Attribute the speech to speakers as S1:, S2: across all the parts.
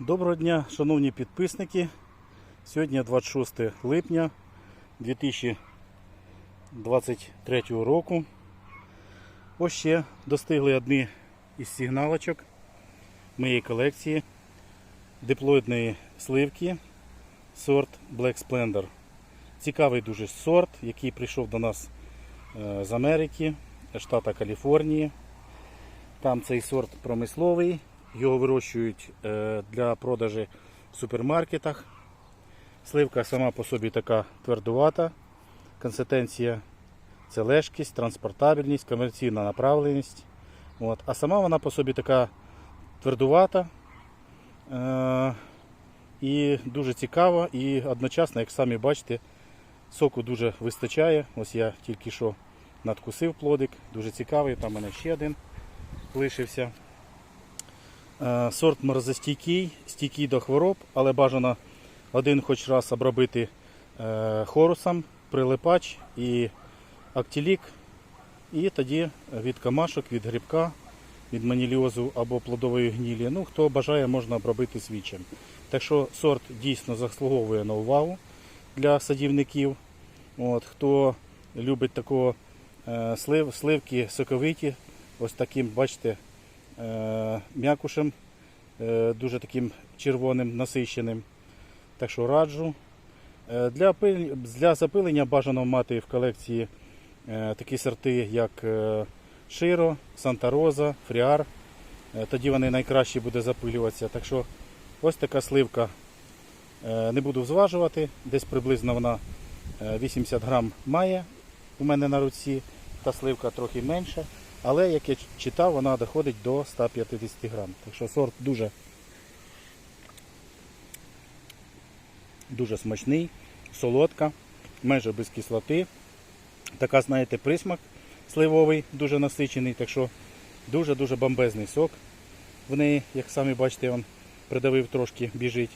S1: Доброго дня, шановні підписники. Сьогодні 26 липня 2023 року. Ось ще достигли одні із сигналочок моєї колекції диплоїдної сливки сорт Black Splendor. Цікавий дуже сорт, який прийшов до нас е, з Америки, штата Каліфорнії. Там цей сорт промисловий, його вирощують е, для продажі в супермаркетах. Сливка сама по собі така твердувата. Консистенція це лежкість, транспортабельність, комерційна направленість. От. А сама вона по собі така твердувата е- і дуже цікава. І одночасно, як самі бачите, соку дуже вистачає. Ось я тільки що надкусив плодик, дуже цікавий. Там у мене ще один лишився. Е, Сорт морозостійкий, стійкий до хвороб, але бажано один хоч раз обробити е, хорусом, прилипач і актілік. І тоді від камашок, від грибка, від маніліозу або плодової гнілі. Ну, хто бажає, можна обробити свічем. Так що сорт дійсно заслуговує на увагу для садівників. От, хто любить такого е, слив, сливки соковиті, ось таким, бачите, м'якушем, е, дуже таким червоним, насищеним. Так що раджу. Е, Для, для запилення бажано мати в колекції е, такі сорти, як е, Широ, Санта Роза, Фріар. Е, Тоді вони найкраще буде запилюватися. Так що ось така сливка. Е, Не буду зважувати, десь приблизно вона е, 80 грам має у мене на руці, та сливка трохи менша. Але, як я читав, вона доходить до 150 грам. Так що сорт дуже, дуже смачний, солодка, майже без кислоти. Така, знаєте, присмак сливовий, дуже насичений, так що дуже-дуже бомбезний сок. В неї, як самі бачите, він придавив трошки, біжить.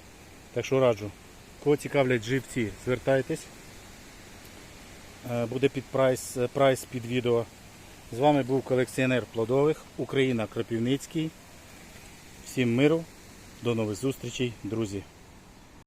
S1: Так що раджу. Кого цікавлять живці, звертайтесь. Е, Буде під прайс, е, прайс під відео. З вами був колекціонер плодових Україна Кропівницький. Всім миру, до нових зустрічей, друзі.